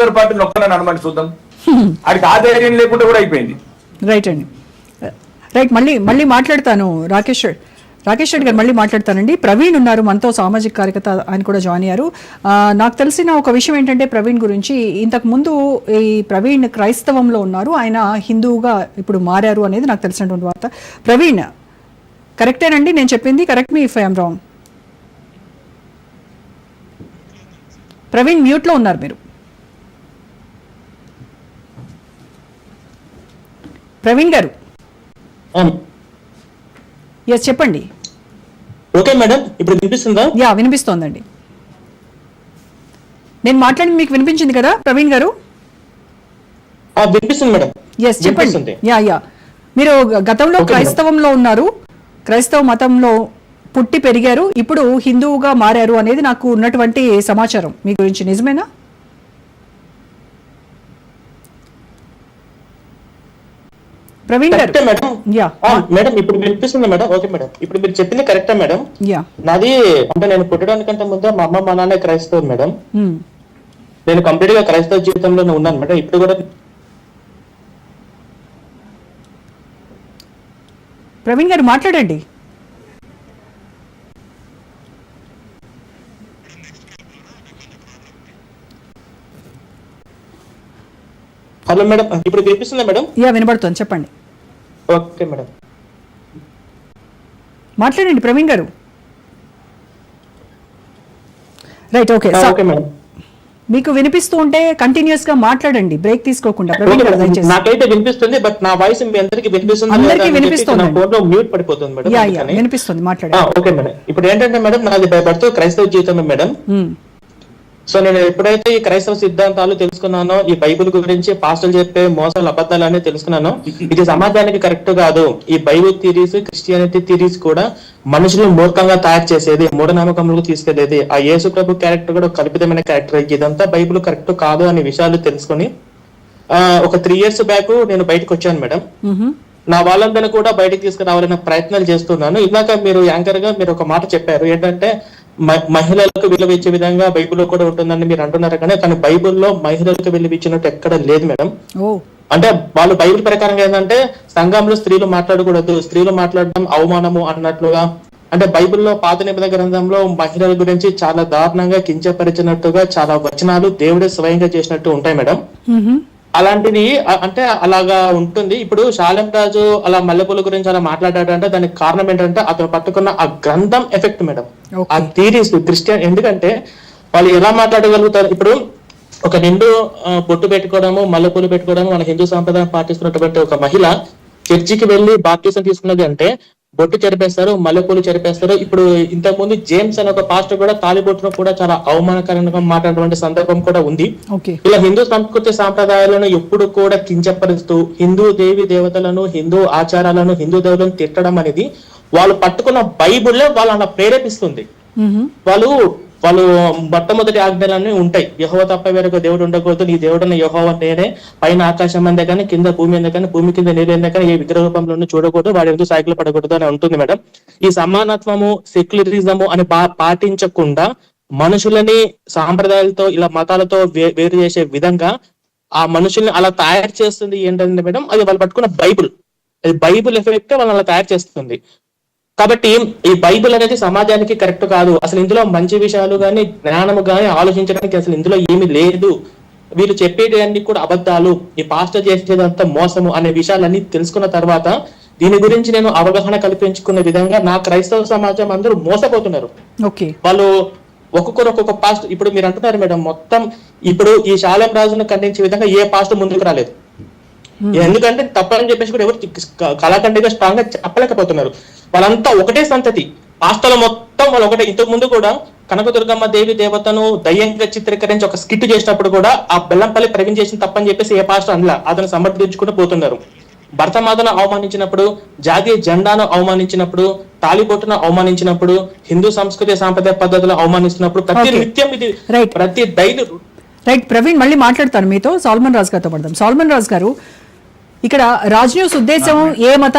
కాంగ్రెస్ పార్టీని ఒక్కనని అనుమతి చూద్దాం. ఆడికి ఆ ధైర్యం లేకుండా కూడా అయిపోయింది. రైట్ అండి. రైట్ మళ్ళీ మళ్ళీ మాట్లాడతాను. రాకేష్ రాకేష్ రెడ్డి గారు మళ్ళీ మాట్లాడతానండి. ప్రవీణ్ ఉన్నారు మనతో సామాజిక కార్యకర్త ఆయన కూడా జాయిన్ అయ్యారు. నాకు తెలిసిన ఒక విషయం ఏంటంటే ప్రవీణ్ గురించి ఇంతకు ముందు ఈ ప్రవీణ్ క్రైస్తవంలో ఉన్నారు. ఆయన హిందువుగా ఇప్పుడు మారారు అనేది నాకు తెలిసినటువంటి వార్త. ప్రవీణ్ కరెక్టేనండి? నేను చెప్పింది correct me if I'm wrong Praveen మ్యూట్లో ఉన్నారు మీరు. ప్రవీణ్ గారు. ఎస్ చెప్పండి. ఓకే మేడం ఇప్పుడు వినిపిస్తుందా? యా వినిపిస్తోందండి. నేను మాట్లాడి మీకు వినిపించింది కదా ప్రవీణ్ గారు? వినిపిస్తుంది మేడం. ఎస్ చెప్పండి. Yeah yeah. మీరు గతంలో. క్రైస్తవంలో ఉన్నారు. క్రైస్తవ మతంలో పుట్టి పెరిగారు. ఇప్పుడు హిందువుగా మారారు అనేది నాకు ఉన్నటువంటి సమాచారం. మీ గురించి నిజమేనా? ప్రవీణ్ కరెక్టే మేడం. మేడం ఇప్పుడు వినిపిస్తుంది మేడం. Okay madam. ఇప్పుడు మీరు చెప్పింది కరెక్టే మేడం. యా. నాది అంటే నేను పుట్టడానికంటే ముందే మా అమ్మ మా నాన్న క్రైస్తవులు మేడం. నేను కంప్లీట్గా క్రైస్తవ జీవితంలోనే ఉన్నాను మేడం. ఇప్పుడు కూడా ప్రవీణ్ గారు మాట్లాడండి. Hello madam. ఇప్పుడు వినిపిస్తుందా మేడం? యా వినబడుతోంది. చెప్పండి. Okay madam. మాట్లాడండి ప్రవీణ్ గారు. Right okay okay madam. మీకు వినిపిస్తూ ఉంటే కంటిన్యూస్గా మాట్లాడండి బ్రేక్ తీసుకోకుండా. నాకైతే వినిపిస్తుంది బట్ నా వాయిస్ మీ అందరికి వినిపిస్తుంది అందరికీ వినిపిస్తుంది. ఫోన్లో మ్యూట్ పడిపోతుంది మేడం యా. వినిపిస్తుంది మాట్లాడండి. Okay madam. ఇప్పుడు ఏంటంటే మేడం నాది బర్త్ క్రైస్తవ జీవితమే మేడం. సో నేను ఎప్పుడైతే ఈ క్రైస్తవ సిద్ధాంతాలు తెలుసుకున్నానో ఈ బైబిల్ గురించి పాస్టర్లు చెప్పే మోసాలు అబద్ధాలు అనేది తెలుసుకున్నానో ఇది సమాజానికి కరెక్ట్ కాదు. ఈ బైబిల్ థీరీస్ క్రిస్టియానిటీ థీరీస్ కూడా మనుషులను మూర్ఖంగా తయారు చేసేది మూఢనమ్మకములకు తీసుకెళ్ళేది. ఆ యేసు ప్రభు క్యారెక్టర్ కూడా కల్పితమైన క్యారెక్టర్. ఇదంతా బైబిల్ కరెక్ట్ కాదు అనే విషయాలు తెలుసుకుని ఆ, ఒక త్రీ ఇయర్స్ బ్యాక్ నేను బయటకు వచ్చాను మేడం. నా వాళ్ళందరినీ కూడా బయటకు తీసుకురావాలనే ప్రయత్నాలు చేస్తున్నాను. ఇందాక మీరు యాంకర్గా మీరు ఒక మాట చెప్పారు. ఏంటంటే మహిళలకు విలువ ఇచ్చే విధంగా బైబిల్లో కూడా ఉంటుందని మీరు అంటున్నారు. కానీ కానీ బైబిల్లో మహిళలకు విలువ ఇచ్చినట్టు ఎక్కడ లేదు మేడం. అంటే వాళ్ళు బైబిల్ ప్రకారం ఏంటంటే సంఘంలో స్త్రీలు మాట్లాడకూడదు స్త్రీలు మాట్లాడడం అవమానము అన్నట్లుగా. అంటే బైబిల్లో పాత నిబంధన గ్రంథంలో మహిళల గురించి చాలా దారుణంగా కించపరిచినట్టుగా చాలా వచనాలు దేవుడే స్వయంగా చేసినట్టు ఉంటాయి మేడం. అలాంటిది అంటే అలాగా ఉంటుంది. ఇప్పుడు శాలెం రాజు అలా మల్లెపూల గురించి అలా మాట్లాడాడంటే దానికి కారణం ఏంటంటే అతను పట్టుకున్న ఆ గ్రంథం ఎఫెక్ట్ మేడం. ఆ థీరీస్ క్రిస్టియన్ ఎందుకంటే వాళ్ళు ఎలా మాట్లాడగలుగుతారు? ఇప్పుడు ఒక నిండు బొట్టు పెట్టుకోవడము మల్లెపూలు పెట్టుకోవడము మన హిందూ సాంప్రదాయం పాటిస్తున్నటువంటి ఒక మహిళ చర్చికి వెళ్ళి బాప్తీసం తీసుకున్నది అంటే బొట్టు చెరిపేస్తారు మల్లెపూలు చెరిపేస్తారు. ఇప్పుడు ఇంతకు ముందు జేమ్స్ అనే ఒక పాస్టర్ కూడా తాలిబొట్టును కూడా చాలా అవమానకరంగా మాట్లాడినటువంటి సందర్భం కూడా ఉంది. ఇలా హిందూ సంస్కృతి సాంప్రదాయాలను ఎప్పుడు కూడా కించపరుస్తూ హిందూ దేవి దేవతలను హిందూ ఆచారాలను హిందూ దేవులను తిట్టడం అనేది వాళ్ళు పట్టుకున్న బైబుల్లే వాళ్ళు అలా ప్రేరేపిస్తుంది. వాళ్ళు వాళ్ళు మొట్టమొదటి ఆజ్ఞలన్నీ ఉంటాయి. యహోవ తప్ప వేరొక దేవుడు ఉండకూడదు. నీ దేవుడన్న యహోవ నేనే. పైన ఆకాశం అందే కానీ కింద భూమి అందే కానీ భూమి కింద నీళ్ళు కానీ ఏ విగ్రహ రూపంలో చూడకూడదు. వాడి ఎందుకు సైకిల్ పడకూడదు అని ఉంటుంది మేడం. ఈ సమానత్వము సెక్యులరిజము అని పా- పాటించకుండా మనుషులని సాంప్రదాయాలతో ఇలా మతాలతో వే- వేరు చేసే విధంగా ఆ మనుషుల్ని అలా తయారు చేస్తుంది ఏంటంటే మేడం అది వాళ్ళు పట్టుకున్న బైబుల్. అది బైబుల్ ఎఫెక్ట్ వాళ్ళని అలా తయారు చేస్తుంది. కాబట్టి ఈ బైబిల్ అనేది సమాజానికి కరెక్ట్ కాదు. అసలు ఇందులో మంచి విషయాలు కానీ జ్ఞానము కానీ ఆలోచించడానికి అసలు ఇందులో ఏమీ లేదు. వీళ్ళు చెప్పేటివన్నీ కూడా అబద్ధాలు. ఈ పాస్టర్ చేసేదంతా మోసము అనే విషయాలన్నీ తెలుసుకున్న తర్వాత దీని గురించి నేను అవగాహన కల్పించుకునే విధంగా నా క్రైస్తవ సమాజం అందరూ మోసపోతున్నారు. వాళ్ళు ఒక్కొక్కరు ఒక్కొక్క పాస్ట్ ఇప్పుడు మీరు అంటున్నారు మేడం మొత్తం ఇప్పుడు ఈ శాలం రాజును ఖండించే విధంగా ఏ పాస్ట్ ముందుకు రాలేదు. ఎందుకంటే తప్పని చెప్పేసి కూడా ఎవరు కళాఖండిగా స్ట్రాంగ్గా చెప్పలేకపోతున్నారు వాళ్ళంతా ఒకటే సంతతి. పాస్టల మొత్తం వాళ్ళు ఒకటే. ఇంతకు ముందు కూడా కనకదుర్గమ్మ దేవి దేవతను దయ్యంగా చిత్రీకరించి ఒక స్కిట్ చేసినప్పుడు కూడా ఆ బెల్లంపల్లి ప్రవీణ్ చేసిన తప్పని చెప్పేసి ఏ పాస్టర్ అనలా. అతను సమర్థించుకుంటూ పోతున్నారు. భర్తమాతను అవమానించినప్పుడు జాతీయ జెండాను అవమానించినప్పుడు తాలిబొట్టును అవమానించినప్పుడు హిందూ సంస్కృతి సాంప్రదాయ పద్ధతులు అవమానిస్తున్నప్పుడు ప్రతి. నిత్యం ఇది. ప్రతి డైలీ రైట్ ప్రవీణ్ మళ్ళీ మాట్లాడతాను మీతో. సాల్మన్ రాజు గారితో పడదాం. సాల్మన్ రాజు గారు ఇక్కడ రాజ్ న్యూస్ ఉద్దేశం ఏ మత